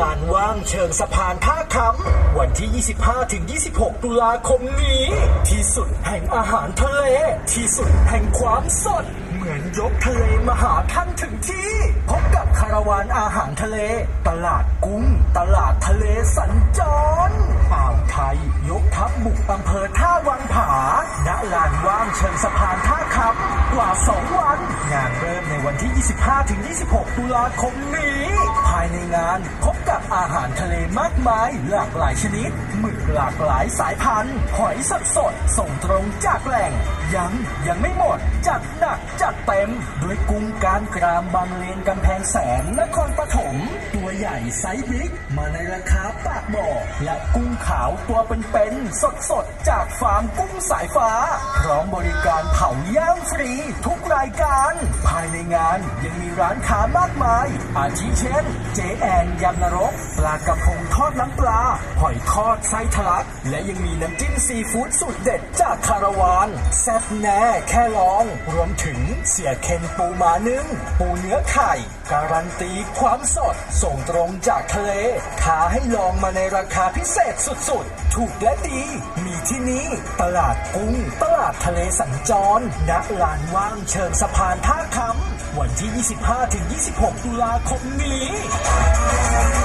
ลานว่างเชิงสะพานท่าคำวันที่ 25ถึง26 ตุลาคมนี้ ที่สุดแห่งอาหารทะเล ที่สุดแห่งความสด เหมือนยกทะเลมาหาท่านถึงที่ พบกับคาราวานอาหารทะเล ตลาดกุ้ง ตลาดทะเลสัญจรอ่าวไทย ยกทัพบุกอำเภอท่าวังผาณลานว่างเชิงสะพานท่าคำกว่า 2 วัน ที่ 25ถึง26 ตุลาคมนี้ ภายในงานพบกับอาหารทะเลมากมาย หลากหลายชนิดหมึกหลากหลายสายพันธุ์ หอยสดสดส่งตรงจากแหล่ง ยังยังไม่หมด จัดหนักจัดเต็ม ด้วยกุ้งการกรามบางเลนกำแพงแสนนครปฐม ตัวใหญ่ไซส์บิ๊กมาในราคาปากบ่อและกุ้งขาวตัวเป็นๆสดๆ จากฟาร์มกุ้งสายฟ้า พร้อมบริการเผาย่างฟรีทุกรายการ ภายในงานยังมีร้านค้ามากมาย อาทิเช่น เจแอนยำนรก ปลากระพงทอดน้ำปลา หอยทอดไส้ทะลัก และยังมีน้ำจิ้มซีฟู้ดสุดเด็ดจากคาราวานแซ่บแน่แค่ลอง รวมถึงเสียเคนปูมานึ่งปูเนื้อไข่ การันตีความสดส่งตรงจากทะเลท้าให้ลองมาในราคาพิเศษสุดๆ ถูกและดี มีที่นี่ ตลาดกุ้ง ตลาดทะเลสัญจร ณ ลานว่างเชิงสะพานท่าคำวันที่ 25-26 ตุลาคมนี้